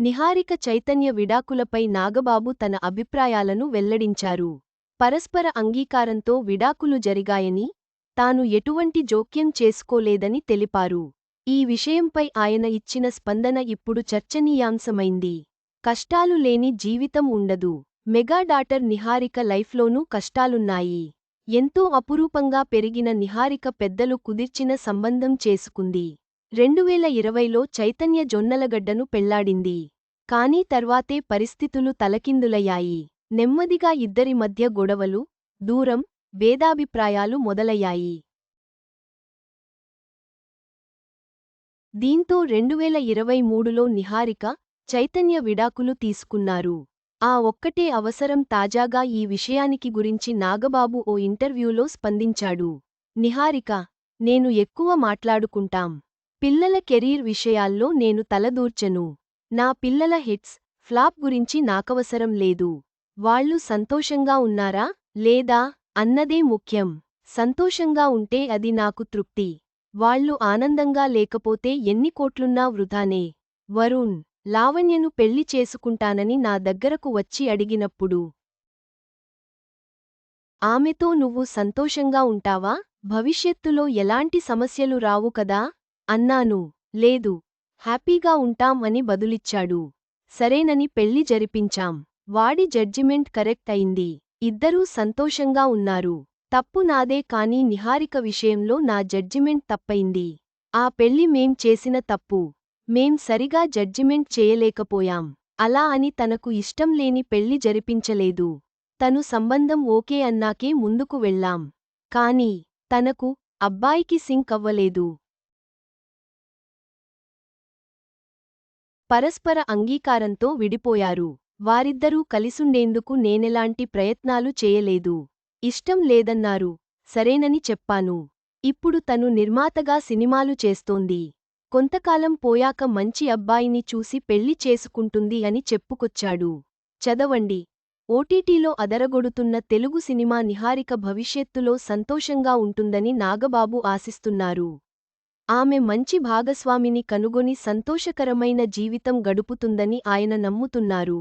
నిహారిక చైతన్య విడాకులపై నాగబాబు తన అభిప్రాయాలను వెల్లడించారు. పరస్పర అంగీకారంతో విడాకులు జరిగాయని తాను ఎటువంటి జోక్యం చేసుకోలేదని తెలిపారు. ఈ విషయంపై ఆయన ఇచ్చిన స్పందన ఇప్పుడు చర్చనీయాంశమైంది. కష్టాలు లేని జీవితం ఉండదు. మెగా డాటర్ నిహారిక లైఫ్లోనూ కష్టాలున్నాయి. ఎంతో అపురూపంగా పెరిగిన నిహారిక పెద్దలు కుదిర్చిన సంబంధం చేసుకుంది. రెండువేల ఇరవైలో చైతన్య జొన్నలగడ్డను పెళ్ళాడింది. కానీ తర్వాతే పరిస్థితులు తలకిందులయ్యాయి. నెమ్మదిగా ఇద్దరి మధ్య గొడవలు దూరం భేదాభిప్రాయాలు మొదలయ్యాయి. దీంతో రెండువేల ఇరవై మూడులో నిహారిక చైతన్య విడాకులు తీసుకున్నారు. ఆ ఒక్కటే అవసరం తాజాగా ఈ విషయానికి గురించి నాగబాబు ఓ ఇంటర్వ్యూలో స్పందించాడు. నిహారిక నేను ఎక్కువ మాట్లాడుకుంటాం. పిల్లల కెరీర్ విషయాల్లో నేను తలదూర్చను. నా పిల్లల హిట్స్ ఫ్లాప్ గురించి నాకవసరం లేదు. వాళ్ళు సంతోషంగా ఉన్నారా? లేదా? అన్నదే ముఖ్యం. సంతోషంగా ఉంటే అది నాకు తృప్తి. వాళ్ళు ఆనందంగా లేకపోతే ఎన్ని కోట్లున్నా వృధానే. వరుణ్ లావణ్యను పెళ్ళి చేసుకుంటానని నా దగ్గరకు వచ్చి అడిగినప్పుడు ఆమెతో నువ్వు సంతోషంగా ఉంటావా? భవిష్యత్తులో ఎలాంటి సమస్యలు రావు కదా? అన్నాను లేదు హ్యాపీగా ఉంటాం అని బదులిచ్చాడు. సరేనని పెళ్ళి జరిపించాం. వాడి జడ్జిమెంట్ కరెక్ట్ అయింది. ఇద్దరూ సంతోషంగా ఉన్నారు. తప్పు నాదే కాని నిహారిక విషయంలో నా జడ్జిమెంట్ తప్పయింది ఆ పెళ్ళి మేం చేసిన తప్పు. మేం సరిగా జడ్జిమెంట్ చేయలేకపోయాం. అలా అని తనకు ఇష్టం లేని పెళ్ళి జరిపించలేదు. తను సంబంధం ఓకే అన్నాకే ముందుకు వెళ్ళాం. కాని తనకు అబ్బాయికి సింక్ అవ్వలేదు. పరస్పర అంగీకారంతో విడిపోయారు. వారిద్దరూ కలిసుండేందుకు నేనెలాంటి ప్రయత్నాలు చేయలేదు. ఇష్టం లేదన్నారు. సరేనని చెప్పాను. ఇప్పుడు తను నిర్మాతగా సినిమాలు చేస్తోంది. కొంతకాలం పోయాక మంచి అబ్బాయిని చూసి పెళ్ళి చేసుకుంటుంది అని చెప్పుకొచ్చాడు. చదవండి. ఓటీటీలో అదరగొడుతున్న తెలుగు సినిమా నిహారిక భవిష్యత్తులో సంతోషంగా ఉంటుందని నాగబాబు ఆశిస్తున్నారు. ఆమె మంచి భాగస్వామిని కనుగొని సంతోషకరమైన జీవితం గడుపుతుందని ఆయన నమ్ముతున్నారు.